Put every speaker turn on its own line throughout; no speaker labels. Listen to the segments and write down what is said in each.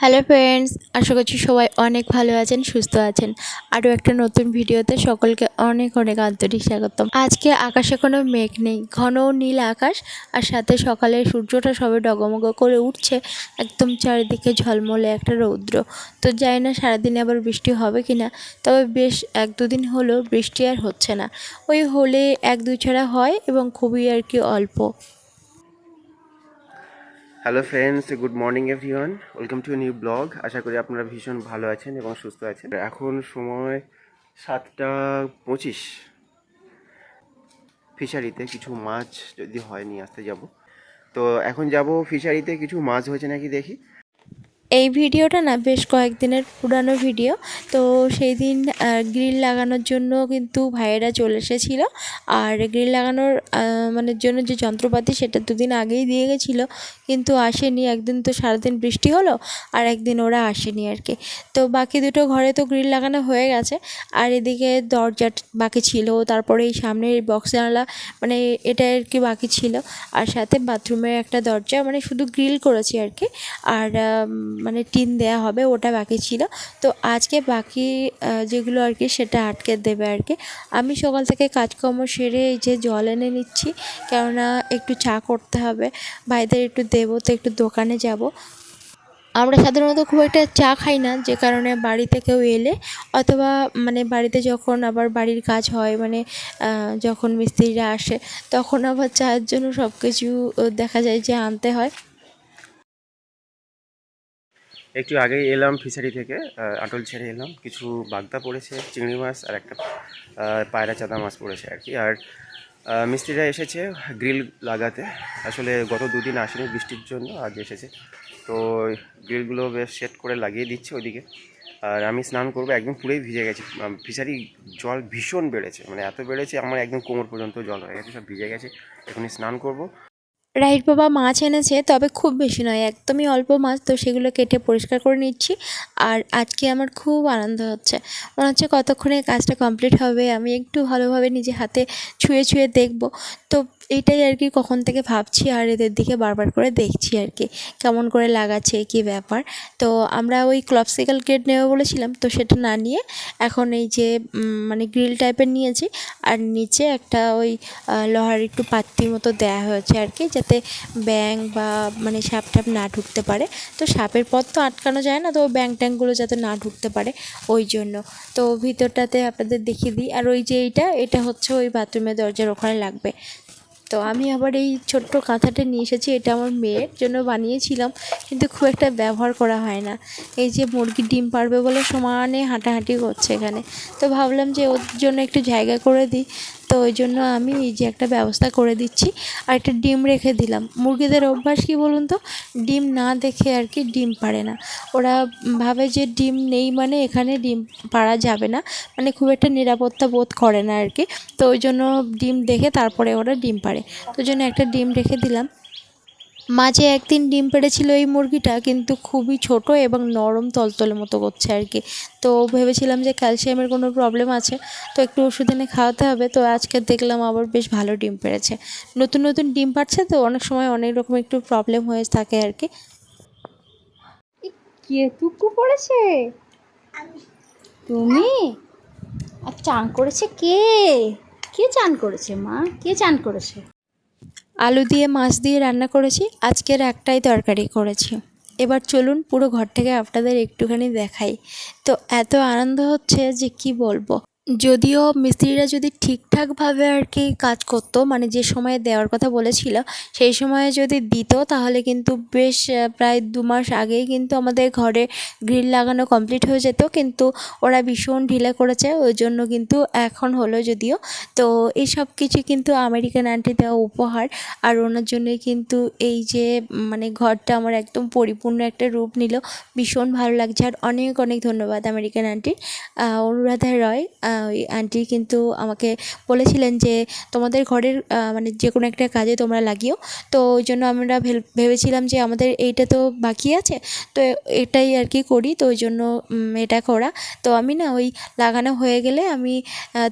Hello friends আশা করছি সবাই অনেক ভালো আছেন, সুস্থ আছেন। আরও একটা নতুন ভিডিওতে সকলকে অনেক অনেক আন্তরিক স্বাগতম। আজকে আকাশে কোনো মেঘ নেই, ঘন নীল আকাশ, আর সাথে সকালে সূর্যটা সবে ডগমগ করে উঠছে, একদম চারিদিকে ঝলমলে একটা রৌদ্র। তো জানি না সারাদিনে আবার বৃষ্টি হবে কি না তবে বেশ এক দুদিন হলো বৃষ্টি আর হচ্ছে না। ওই হলে এক দু ছাড়া হয় এবং খুবই আর কি অল্প।
Hello friends good morning everyone welcome to new blog আশা করি আপনারা ভীষণ ভালো আছেন এবং সুস্থ আছেন। এখন সময় সাতটা পঁচিশ। ফিশারিতে কিছু মাছ যদি হয় নিয়ে আসতে যাব। তো এখন যাব ফিশারিতে কিছু মাছ হয়েছে নাকি দেখি।
এই ভিডিওটা না বেশ কয়েকদিনের পুরানো ভিডিও। তো সেই দিন গ্রিল লাগানোর জন্য কিন্তু ভাইয়েরা চলে এসেছিল। আর গ্রিল লাগানোর মানে জন্য যে যন্ত্রপাতি সেটা দুদিন আগেই দিয়ে গেছিল। কিন্তু আসেনি, একদিন তো সারাদিন বৃষ্টি হলো আর একদিন ওরা আসেনি আর কি। তো বাকি দুটো ঘরে তো গ্রিল লাগানো হয়ে গেছে। আর এদিকে দরজা বাকি ছিল, তারপরে এই সামনের বক্স জানালা মানে এটা আর কি বাকি ছিল। আর সাথে বাথরুমের একটা দরজা মানে শুধু গ্রিল করেছি আর কি। আর মানে টিন দেয়া হবে, ওটা বাকি ছিল। তো আজকে বাকি যেগুলো আর কি সেটা আটকে দেবে আর কি। আমি সকাল থেকে কাজকর্ম সেরে এই যে জল এনে নিচ্ছি, কেননা একটু চা করতে হবে। ভাইদের একটু দেবো, তো একটু দোকানে যাব। আমরা সাধারণত খুব একটা চা খাই না, যে কারণে বাড়িতে কেউ এলে, অথবা মানে বাড়িতে যখন আবার বাড়ির কাজ হয় মানে যখন মিস্ত্রিরা আসে, তখন আবার চায়ের জন্য সব কিছু দেখা যায় যে আনতে হয়।
একটু আগেই এলাম ফিশারি থেকে আটল ছেড়ে এলাম। কিছু বাগদা পড়েছে, চিংড়ি মাছ আর একটা পায়রা চাদা মাছ পড়েছে আর কি। আর মিস্ত্রিরা এসেছে গ্রিল লাগাতে। আসলে গত দুদিন আসেনি বৃষ্টির জন্য, আজ এসেছে। তো গ্রিলগুলো বেশ সেট করে লাগিয়ে দিচ্ছে ওইদিকে আর আমি স্নান করব, একদম পুরোই ভিজে গেছি। ফিশারি জল ভীষণ বেড়েছে। মানে এত বেড়েছে, আমার একদম কোমর পর্যন্ত জল হয়ে গেছে, সব ভিজে গেছে। এখনই স্নান করব।
রাইট বাবা, মাছ এনেছে, তবে খুব বেশি নয়, একদমই অল্প মাছ, তো সেগুলো কেটে পরিষ্কার করে নিচ্ছি। আর আজকে আমার খুব আনন্দ হচ্ছে। মনে হচ্ছে কতক্ষণে কাজটা কমপ্লিট হবে, আমি একটু ভালোভাবে নিজে হাতে ছুঁয়ে ছুঁয়ে দেখব। তো এইটাই আর কি কখন থেকে ভাবছি আর এদের দিকে বারবার করে দেখছি আর কি, কেমন করে লাগাচ্ছে, কী ব্যাপার। তো আমরা ওই ক্লপসিক্যাল গেট নেব বলেছিলাম, তো সেটা না নিয়ে এখন এই যে মানে গ্রিল টাইপের নিয়েছি, আর নিচে একটা ওই লোহার একটু পাত্তি মতো দেয়া হয়েছে আর কি, যাতে ব্যাং বা মানে সাপ টাপ না ঢুকতে পারে। তো সাপের পথ তো আটকানো যায় না, তো ব্যাং ট্যাংগুলো যাতে না ঢুকতে পারে, ওই জন্য। তো ভিতরটাতে আপনাদের দেখিয়ে দিই, আর ওই যে এইটা, এটা হচ্ছে ওই বাথরুমের দরজার ওখানে লাগবে। তো আমি আবার এই ছোট্ট কাঁথাটা নিয়ে এসেছি, এটা আমার মেয়ের জন্য বানিয়েছিলাম, কিন্তু খুব একটা ব্যবহার করা হয় না। এই যে মুরগি ডিম পারবে বলে সমানে হাঁটাহাঁটি করছে এখানে। তো ভাবলাম যে ওর জন্য একটু জায়গা করে দিই। তো ওই জন্য আমি এই যে একটা ব্যবস্থা করে দিচ্ছি। আর একটা ডিম রেখে দিলাম। মুরগিদের অভ্যাস কী বলুন তো? ডিম না দেখে আর কি ডিম পারে না। ওরা ভাবে যে ডিম নেই মানে এখানে ডিম পাড়া যাবে না। মানে খুব একটা নিরাপত্তা বোধ করে না আর কি। তো ওই জন্য ডিম দেখে তারপরে ওরা ডিম পাড়ে। তো জন্য একটা ডিম রেখে দিলাম। মাঝে একদিন ডিম পেড়েছিল এই মুরগিটা, কিন্তু খুবই ছোট এবং নরম তলতলে মতো করছে আর কি। তো ভেবেছিলাম যে ক্যালসিয়ামের কোনো প্রবলেম আছে, তো একটু ওষুধ এনে খাওয়াতে হবে। তো আজকে দেখলাম আবার বেশ ভালো ডিম পেড়েছে। নতুন নতুন ডিম পাড়ছে তো অনেক সময় অনেক রকম একটু প্রবলেম হয়ে থাকে আর কি।
কে টুকু পড়েছে? তুমি? আর চান করেছে কে? কে চান করেছে মা? কে চান করেছে?
আলু দিয়ে, মাছ দিয়ে রান্না করেছি। আজকের একটাই তরকারি করেছি। এবার চলুন পুরো ঘর থেকে আপনাদের একটুখানি দেখাই। তো এত আনন্দ হচ্ছে যে কি বলব? যদিও মিস্ত্রিরা যদি ঠিকঠাকভাবে আর কি কাজ করতো মানে যে সময়ে দেওয়ার কথা বলেছিল, সেই সময়ে যদি দিত, তাহলে কিন্তু বেশ প্রায় দু মাস আগেই কিন্তু আমাদের ঘরে গ্রিল লাগানো কমপ্লিট হয়ে যেত। কিন্তু ওরা ভীষণ ঢিলে করেছে, ওই জন্য কিন্তু এখন হলো যদিও। তো এই সব কিছু কিন্তু আমেরিকান আন্টি দেওয়া উপহার। আর ওনার জন্যই কিন্তু এই যে মানে ঘরটা আমার একদম পরিপূর্ণ একটা রূপ নিল। ভীষণ ভালো লাগছে। আর অনেক অনেক ধন্যবাদ আমেরিকান আন্টি অনুরাধা রয় ওই আন্টি কিন্তু আমাকে বলেছিলেন যে তোমাদের ঘরের মানে যে কোনো একটা কাজে তোমরা লাগিও। তো ওই জন্য আমরা ভেবেছিলাম যে আমাদের এইটা তো বাকি আছে, তো এটাই আর কি করি, তো ওই জন্য এটা করা। তো আমি না ওই লাগানো হয়ে গেলে আমি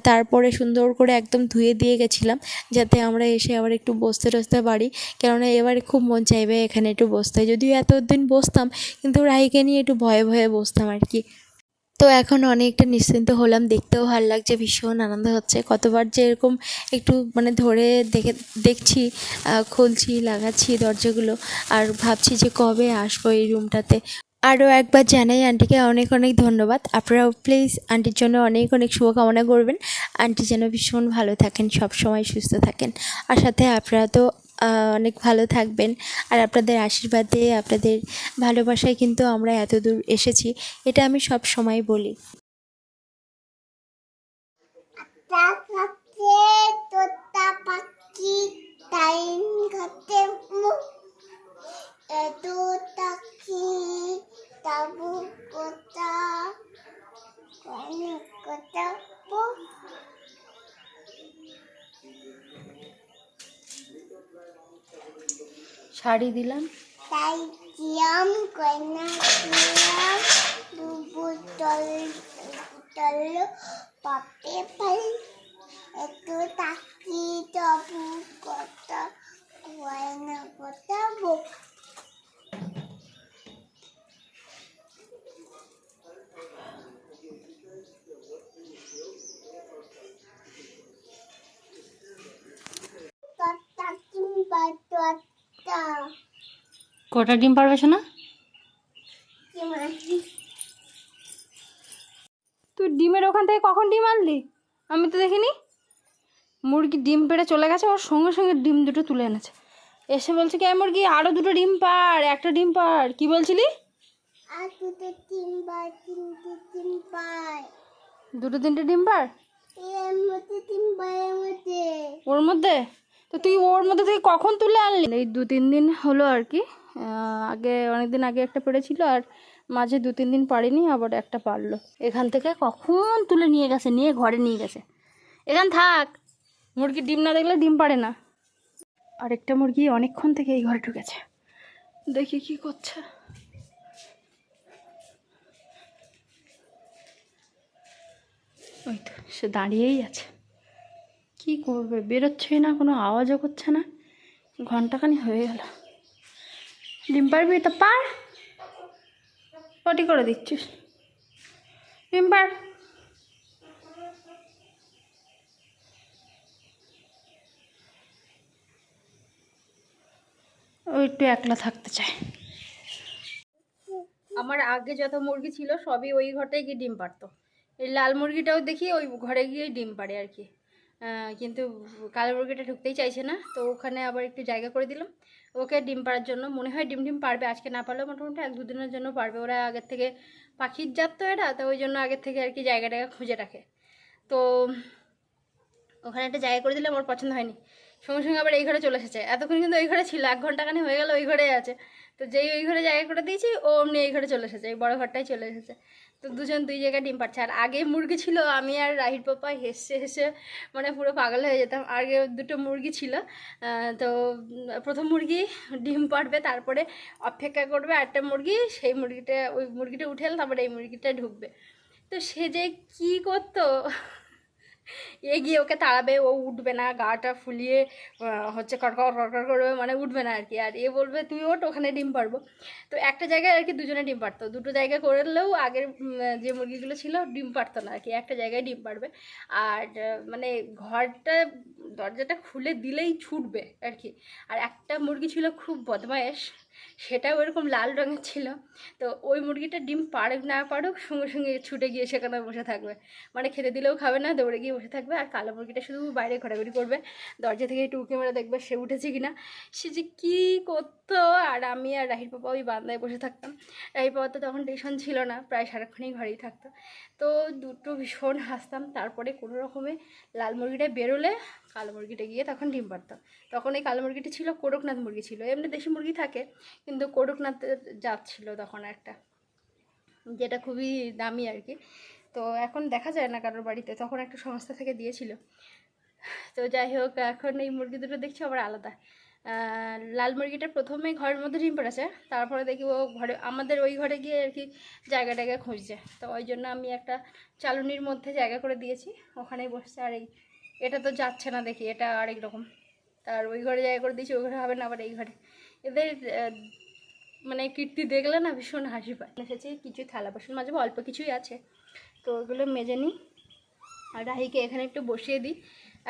তারপরে সুন্দর করে একদম ধুয়ে দিয়ে গেছিলাম, যাতে আমরা এসে আবার একটু বসতে টসতে পারি। কেননা এবারে খুব মন চাইবে এখানে একটু বসতে। যদিও এতদিন বসতাম, কিন্তু রাহিকে নিয়ে একটু ভয়ে ভয়ে বসতাম আর কি। তো এখন অনেকটা নিশ্চিন্ত হলাম, দেখতেও ভালো লাগছে, ভীষণ আনন্দ হচ্ছে। কতবার যে এরকম একটু মানে ধরে দেখে, দেখছি খুলছি, লাগাচ্ছি দরজাগুলো আর ভাবছি যে কবে আসব এই রুমটাতে। আরও একবার জানাই আন্টিকে অনেক অনেক ধন্যবাদ। আপনারাও প্লিজ আন্টির জন্য অনেক অনেক শুভকামনা করবেন। আন্টি যেন ভীষণ ভালো থাকেন সব সময় সুস্থ থাকেন। আর সাথে আপনারা তো অনেক ভালো থাকবেন। আর আপনাদের আশীর্বাদে, আপনাদের ভালোবাসায় কিন্তু আমরা এত দূর এসেছি, এটা আমি সব সময় বলি।
তাবু কথা
শাড়ি দিলাম।
পাপে পাল এত তাকি তাবু কথা কয়না কথা কিংবা তত্তা
কটা? ডিম পারবে না তুই ডিমের ওখান থেকে কখন ডিম আনলি? আমি তো দেখিনি। মুরগি ডিম পেড়ে চলে গেছে ওর সঙ্গে সঙ্গে ডিম দুটো তুলে এনেছে। এসে বলছে কি "এই মুরগি আরও দুটো ডিম পার একটা ডিম পার কি বলছিলি?
আর দুটো তিনটে তিনবার
দুটো তিনটে ডিম পার
এর মধ্যে তিনবারের মধ্যে।
ওর মধ্যে? তো তুই ওর মধ্যে থেকে কখন তুলে আনলি? এই দু তিন দিন হলো আর কি। আগে অনেক দিন আগে একটা পেড়েছিল আর মাঝে দু তিন দিন পারিনি আবার একটা পারল। এখান থেকে কখন তুলে নিয়ে গেছে? নিয়ে ঘরে নিয়ে গেছে। এখান থাক। মুরগি ডিম না দেখলে ডিম পারে না। আর একটা মুরগি অনেকক্ষণ থেকে এই ঘরে ঢুকেছে। দেখি কি করছে। ওই তো সে দাঁড়িয়েই আছে। কি করবে? বেরোচ্ছেই না, কোনো আওয়াজও করছে না। ঘন্টাখানি হয়ে গেল। ডিম পারবি তা? পার। পটি করে দিচ্ছিস। ডিম পার। ও একটু একলা থাকতে চায়। আমার আগে যত মুরগি ছিল, সবই ওই ঘরটায় গিয়ে ডিম পারতো। এই লাল মুরগিটাও দেখি, ওই ঘরে গিয়েই ডিম পারে আর কি। কিন্তু কালো মুরগিটা ঢুকতেই চাইছে না, তো ওখানে আবার একটু জায়গা করে দিলাম। ওকে ডিম পাড়ার জন্য, মনে হয় ডিম ডিম পারবে আজকে না পারলেও মোটামুটি এক দুদিনের জন্য পারবে ওরা আগের থেকে পাখির জাত তো এটা তো ওই জন্য আগের থেকে আর কি জায়গা টায়গা খুঁজে রাখে। তো ওখানে একটা জায়গা করে দিলাম, ওর পছন্দ হয়নি। সঙ্গে সঙ্গে আবার এই ঘরে চলে এসেছে। এতক্ষণ কিন্তু ওই ঘরে ছিল, এক ঘন্টাখানি হয়ে গেল ওই ঘরে আছে। তো যেই ওই ঘরে জায়গা করে দিয়েছি, ও অমনি এই ঘরে চলে এসেছে, এই বড় ঘরটাই চলে এসেছে। তো দুজন দুই জায়গায় ডিম পাচ্ছে আর আগে মুরগি ছিল, আমি আর রাহির পাপা হেসে হেসে মানে পুরো পাগল হয়ে যেতাম। আগে দুটো মুরগি ছিল তো প্রথম মুরগি ডিম পাড়বে, তারপরে অপেক্ষা করবে একটা মুরগি, সেই মুরগিটা, ওই মুরগিটা উঠেল তারপরে এই মুরগিটা ঢুকবে। তো সে যে কী করতো? এগিয়ে ওকে তাড়াবে, ও উঠবে না, গাটা ফুলিয়ে হচ্ছে কড়কড় কড়কড় করবে মানে উঠবে না আর কি আর এ বলবে, তুই ওঠ, ওখানে ডিম পারব তো একটা জায়গায় আর কি দুজনে ডিম পারতো দুটো জায়গায় করলেও আগের যে মুরগিগুলো ছিল, ডিম পারতো না আর কি একটা জায়গায় ডিম পারবে আর মানে ঘরটা, দরজাটা খুলে দিলেই ছুটবে আর কি আর একটা মুরগি ছিল খুব বদমায়েশ। সেটাও এরকম লাল রঙের ছিল। তো ওই মুরগিটা ডিম পারুক না পারুক সঙ্গে সঙ্গে ছুটে গিয়ে সেখানে বসে থাকবে। মানে খেতে দিলেও খাবে না, দৌড়ে গিয়ে বসে থাকবে। আর কালো মুরগিটা শুধু বাইরে ঘোরাঘুরি করবে। দরজা থেকে একটু মেরে দেখবে সে উঠেছে কিনা। সে যে কী করতো? আর আমি আর রাহির পাপা ওই বান্দায় বসে থাকতাম। রাহির পাপা তো তখন টিউশন ছিল না, প্রায় সারাক্ষণই ঘরেই থাকতো। তো দুটো ভীষণ হাসতাম। তারপরে কোনো রকমে লাল মুরগিটা বেরোলে কালো মুরগিটা গিয়ে তখন ডিম পারতো তখন এই কালো মুরগিটা ছিল কোড়কনাথ মুরগি ছিল। এমনি দেশি মুরগি থাকে, কিন্তু কোড়কনাথের জাত ছিল তখন একটা, যেটা খুবই দামি আর কি। তো এখন দেখা যায় না কারোর বাড়িতে, তখন একটা সংস্থা থেকে দিয়েছিল। তো যাই হোক, এখন এই মুরগি দুটো দেখছি আবার আলাদা। লাল মুরগিটা প্রথমে ঘরের মধ্যে ডিম পেড়েছে, তারপরে দেখি ও ঘরে, আমাদের ওই ঘরে গিয়ে আর কি জায়গা টায়গা খুঁজছে। তো ওই জন্য আমি একটা চালুনির মধ্যে জায়গা করে দিয়েছি, ওখানেই বসছে। আর এই এটা তো যাচ্ছে না দেখি এটা আরেক রকম। তার ওই ঘরে জায়গা করে দিয়েছি ওই ঘরে হবে না আবার এই ঘরে। এদের মানে কীর্তি দেখলে না ভীষণ হাসি পায়। এসেছি কিছু থালা বাসন মাঝে অল্প কিছুই আছে। তো ওগুলো মেজে নিই। আর রাহিকে এখানে একটু বসিয়ে দিই।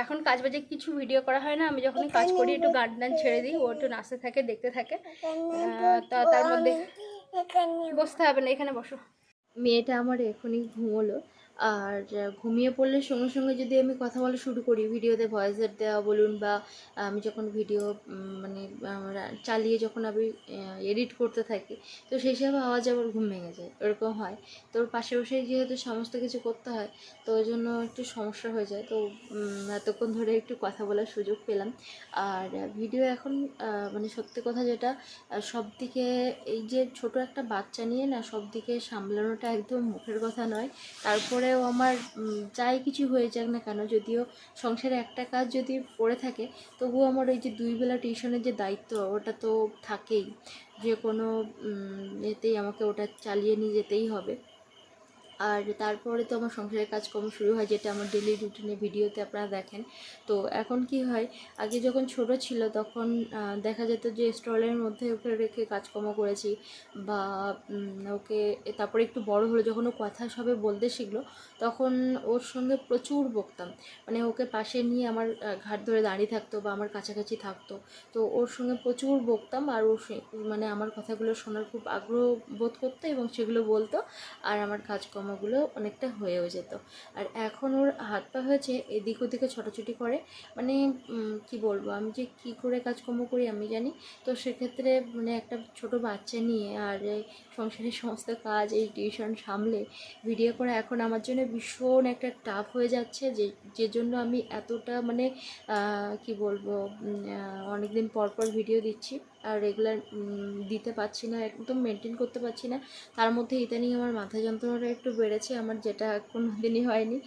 এখন কাজ বাজে কিছু ভিডিও করা হয় না। আমি যখনই কাজ করি একটু গান টান ছেড়ে দিই। ও একটু নাচতে থাকে দেখতে থাকে। তা তার মধ্যে বসতে হবে না এখানে বসো।
মেয়েটা আমার এখনই ঘুমোলো। আর ঘুমিয়ে পড়লে সঙ্গে সঙ্গে যদি আমি কথা বলা শুরু করি, ভিডিওতে ভয়েসের দেওয়া বলুন বা আমি যখন ভিডিও মানে চালিয়ে যখন আমি এডিট করতে থাকি, তো সেই সব আওয়াজ আবার ঘুম ভেঙে যায় এরকম হয়। তোর পাশে বসে যেহেতু সমস্ত কিছু করতে হয়, তো ওই জন্য একটু সমস্যা হয়ে যায়। তো এতক্ষণ ধরে একটু কথা বলার সুযোগ পেলাম। আর ভিডিও এখন মানে সত্যি কথা যেটা সব দিকে এই যে ছোট একটা বাচ্চা নিয়ে না সব দিকে সামলানোটা একদম মুখের কথা নয়। তারপরেও আমার যাই কিছু হয়ে যাক না কেন, যদিও সংসারে একটা কাজ যদি পড়ে থাকে, তবুও আমার ওই যে দুই বেলা টিউশনের যে দায়িত্ব, ওটা তো থাকেই। যে কোনো এতেই আমাকে ওটা চালিয়ে নিয়ে যেতেই হবে। আর তারপরে তো আমার সংসারের কাজকর্ম শুরু হয়, যেটা আমার ডেলি রুটিনে ভিডিওতে আপনারা দেখেন। তো এখন কি হয়, আগে যখন ছোট ছিল তখন দেখা যেত যে স্টলের মধ্যে ওকে রেখে কাজকর্ম করেছি বা ওকে তারপরে একটু বড় হলো, যখন ও কথা সবে বলতে শিখলো, তখন ওর সঙ্গে প্রচুর বকতাম। মানে ওকে পাশে নিয়ে আমার ঘাট ধরে দাঁড়িয়ে থাকতো বা আমার কাছাকাছি থাকতো। তো ওর সঙ্গে প্রচুর বকতাম আর ও মানে আমার কথাগুলো শোনার খুব আগ্রহ বোধ করতো এবং সেগুলো বলতো, আর আমার কাজকর্মগুলো অনেকটা হয়েও যেত। আর এখন ওর হাত পা হয়েছে এদিক ওদিকে ছোটাছুটি করে। মানে কি বলব? আমি যে কি করে কাজকর্ম করি আমি জানি। তো সেক্ষেত্রে মানে একটা ছোট বাচ্চা নিয়ে আর সংসারের সমস্ত কাজ এই টিউশন সামলে ভিডিও করা এখন আমার জন্য ভীষণ একটা টাফ হয়ে যাচ্ছে। যে যে জন্য আমি এতটা মানে কি বলব অনেক দিন পর পর ভিডিও দিচ্ছি। আর রেগুলার দিতে পারছি না, একদম মেনটেন করতে পারছি না। তার মধ্যে ইদানিং আমার মাথা যন্ত্রণাটা একটু বেড়েছে, আমার যেটা কোনো দিনই হয়নি।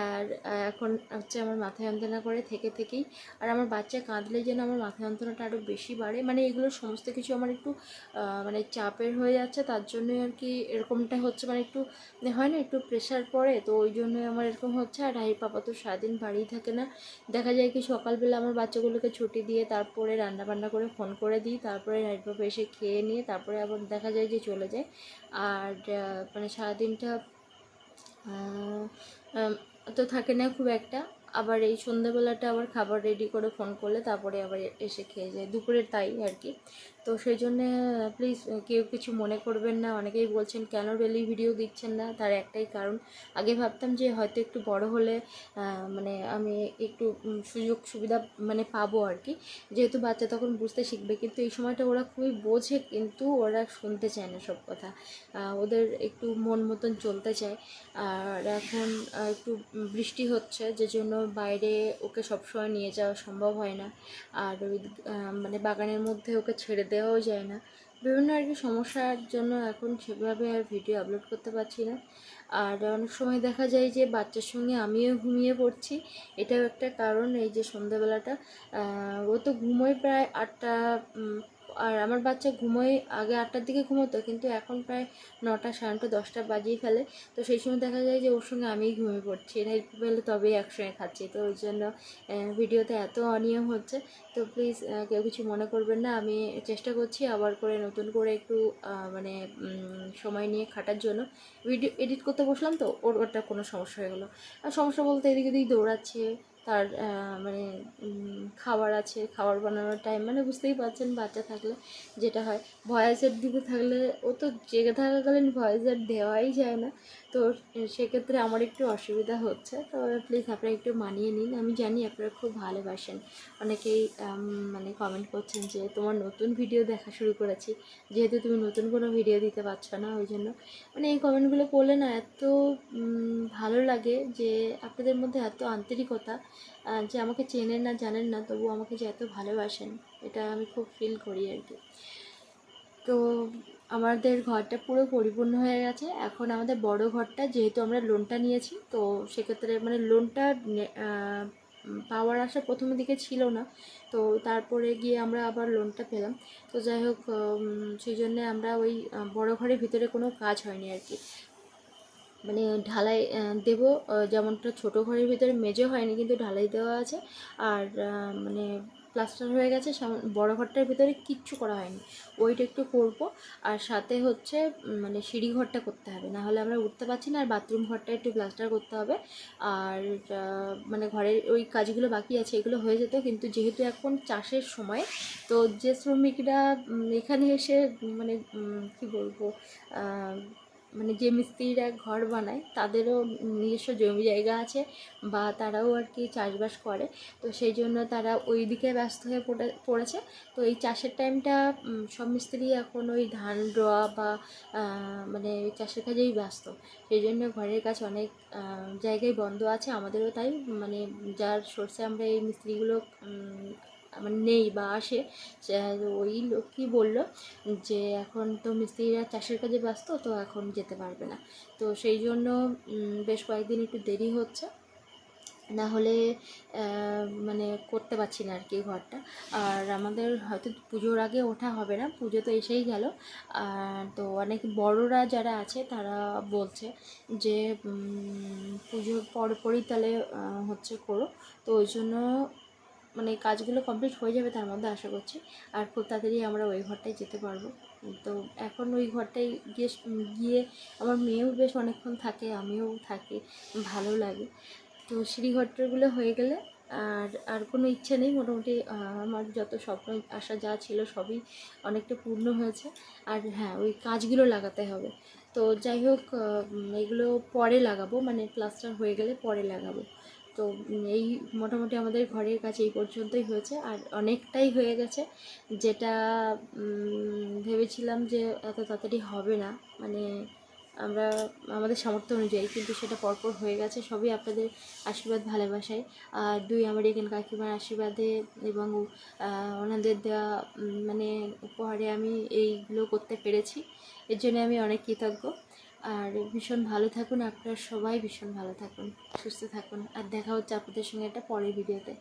আর, এখন হচ্ছে আমার মাথা যন্ত্রণা করে থেকে থেকেই। আর আমার বাচ্চা কাঁদলে যেন আমার মাথা যন্ত্রণাটা আরও বেশি বাড়ে। মানে এগুলো সমস্ত কিছু আমার একটু মানে চাপের হয়ে যাচ্ছে তার জন্যই আর কি এরকমটা হচ্ছে। মানে একটু, হয় না একটু প্রেশার পড়ে, তো ওই জন্যই আমার এরকম হচ্ছে। আর রাহির পাপা তো সারাদিন বাড়িই থাকে না। দেখা যায় কি সকালবেলা আমার বাচ্চাগুলোকে ছুটি দিয়ে তারপরে রান্না বান্না করে ফোন করে দিই। তারপরে রাহির পাপা এসে খেয়ে নিয়ে তারপরে আবার দেখা যায় যে চলে যায়। আর মানে সারাদিনটা তো থাকে না খুব একটা। আবার এই সন্ধ্যাবেলাটা আবার খাবার রেডি করে ফোন করলে তারপরে আবার এসে খেয়ে যায়। দুপুরের তাই আর কি। তো সেই জন্যে প্লিজ কেউ কিছু মনে করবেন না। অনেকেই বলছেন, কেন ডেলি ভিডিও দিচ্ছেন না? তার একটাই কারণ, আগে ভাবতাম যে হয়তো একটু বড় হলে মানে আমি একটু সুযোগ সুবিধা মানে পাবো আর কি। যেহেতু বাচ্চা তখন বুঝতে শিখবে, কিন্তু এই সময়টা ওরা খুবই বোঝে, কিন্তু ওরা শুনতে চায় না সব কথা। ওদের একটু মন মতন চলতে চায়। আর এখন একটু বৃষ্টি হচ্ছে যে জন্য বাইরে ওকে সবসময় নিয়ে যাওয়া সম্ভব হয় না। আর ওই মানে বাগানের মধ্যে ওকে ছেড়ে দেওয়াও যায় না। বিভিন্ন আর কি সমস্যার জন্য এখন সেভাবে আর ভিডিও আপলোড করতে পারছি না। আর অনেক সময় দেখা যায় যে বাচ্চার সঙ্গে আমিও ঘুমিয়ে পড়ছি। এটাও একটা কারণ এই যে সন্ধ্যাবেলাটা। ও তো ঘুমোয় প্রায় আটটা আর আমার বাচ্চা ঘুমোয়, আগে আটটার দিকে ঘুমোতো, কিন্তু এখন প্রায় নটা, সাড়ে নটা, দশটা বাজিয়ে ফেলে। তো সেই সময় দেখা যায় যে ওর সঙ্গে আমিই ঘুমিয়ে পড়ছি। একটু পেলে তবেই একসঙ্গে খাচ্ছি। তো ওই জন্য ভিডিওতে এত অনিয়ম হচ্ছে। তো প্লিজ কেউ কিছু মনে করবেন না। আমি চেষ্টা করছি আবার করে নতুন করে একটু মানে সময় নিয়ে খাটার জন্য। ভিডিও এডিট করতে বসলাম তো, ওর ওটা কোনো সমস্যা হয়ে গেলো। আর সমস্যা বলতে এদিক ওদিক দৌড়াচ্ছে তার মানে খাবার আছে, খাবার বানানোর টাইম মানে বুঝতেই পারছেন বাচ্চা থাকলে যেটা হয়। ভয়েসের দিকে থাকলে ও তো জেগে থাকাকালীন ভয়েসের দেওয়াই যায় না। তো সেক্ষেত্রে আমার একটু অসুবিধা হচ্ছে। তো প্লিজ আপনারা একটু মানিয়ে নিন। আমি জানি আপনারা খুব ভালোবাসেন। অনেকেই মানে কমেন্ট করছেন যে তোমার নতুন ভিডিও দেখা শুরু করেছি। যেহেতু তুমি নতুন কোনো ভিডিও দিতে পারছ না, ওই জন্য। মানে এই কমেন্টগুলো পড়লে না এত ভালো লাগে যে আপনাদের মধ্যে এত আন্তরিকতা যে আমাকে চেনেন না জানেন না তবু আমাকে যে এত ভালোবাসেন, এটা আমি খুব ফিল করি আর কি। তো আমাদের ঘরটা পুরো পরিপূর্ণ হয়ে গেছে। এখন আমাদের বড় ঘরটা, যেহেতু আমরা লোনটা নিয়েছি, তো সেক্ষেত্রে মানে লোনটা পাওয়ার আশা প্রথমের দিকে ছিল না। তো তারপরে গিয়ে আমরা আবার লোনটা পেলাম। তো যাই হোক সেই জন্যে আমরা ওই বড় ঘরের ভিতরে কোনো কাজ হয়নি আর কি। মানে ঢালাই দেবো যেমনটা ছোটো ঘরের ভিতরে মেজে হয়নি কিন্তু ঢালাই দেওয়া আছে। আর মানে প্লাস্টার হয়ে গেছে বড় ঘরটার ভিতরে কিচ্ছু করা হয়নি। ওইটা একটু করব। আর সাথে হচ্ছে মানে সিঁড়ি ঘরটা করতে হবে। না হলে আমরা উঠতে পারছি না, আর বাথরুম ঘরটা একটু প্লাস্টার করতে হবে। আর মানে ঘরের ওই কাজগুলো বাকি আছে, এগুলো হয়ে যেত। কিন্তু যেহেতু এখন চাষের সময়, তো যে শ্রমিকরা এখানে এসে মানে কি বলব মানে যে মিস্ত্রিরা ঘর বানায়, তাদেরও নিজস্ব জমি জায়গা আছে বা তারাও আর কি চাষবাস করে। তো সেই জন্য তারা ওই দিকে ব্যস্ত হয়ে পড়ে, পড়েছে। তো এই চাষের টাইমটা সব মিস্ত্রি এখন ওই ধান রোয়া বা মানে চাষের কাজেই ব্যস্ত। সেই জন্য ঘরের কাজ অনেক জায়গায় বন্ধ আছে। আমাদেরও তাই মানে যার সোর্সে আমরা এই মিস্ত্রিগুলো মানে নেই, বা আসে। ওই লোকই বলল যে, এখন তো মিস্ত্রিরা চাষের কাজে ব্যস্ত, তো এখন যেতে পারবে না। তো সেই জন্য বেশ কয়েকদিন একটু দেরি হচ্ছে। না হলে মানে করতে পারছি না আর কি ঘরটা। আর আমাদের হয়তো পুজোর আগে ওঠা হবে না, পুজো তো এসেই গেল। আর তো অনেক বড়রা যারা আছে, তারা বলছে যে পুজোর পরপরই তাহলে হচ্ছে করো। তো ওই জন্য মানে কাজগুলো কমপ্লিট হয়ে যাবে তার মধ্যে আশা করছি। আর খুব তাড়াতাড়ি আমরা ওই ঘরটায় যেতে পারব। তো এখন ওই ঘরটায় গিয়ে গিয়ে আমার মেয়েও বেশ অনেকক্ষণ থাকে, আমিও থাকি, ভালো লাগে। তো সিঁড়ি ঘরটাগুলো হয়ে গেলে আর আর কোনো ইচ্ছা নেই। মোটামুটি আমার যত স্বপ্ন, আশা যা ছিল সবই অনেকটা পূর্ণ হয়েছে। আর হ্যাঁ ওই কাজগুলো লাগাতে হবে। তো যাই হোক এগুলো পরে লাগাবো। মানে প্লাস্টার হয়ে গেলে পরে লাগাবো। তো এই মোটামুটি আমাদের ঘরের কাছে এই পর্যন্তই হয়েছে। আর অনেকটাই হয়ে গেছে যেটা ভেবেছিলাম যে এত তাড়াতাড়ি হবে না। মানে আমরা, আমাদের সামর্থ্য অনুযায়ী, কিন্তু সেটা পরপর হয়ে গেছে। সবই আপনাদের আশীর্বাদ, ভালোবাসায়। আর দুই আমার এখানে কাকিমার আশীর্বাদে এবং ওনাদের দেওয়া মানে উপহারে আমি এইগুলো করতে পেরেছি। এর জন্য আমি অনেক কৃতজ্ঞ। আর ভীষণ ভালো থাকুন আপনারা সবাই, ভীষণ ভালো থাকুন, সুস্থ থাকুন। আর দেখা হচ্ছে আপনাদের সঙ্গে একটা পরের ভিডিওতে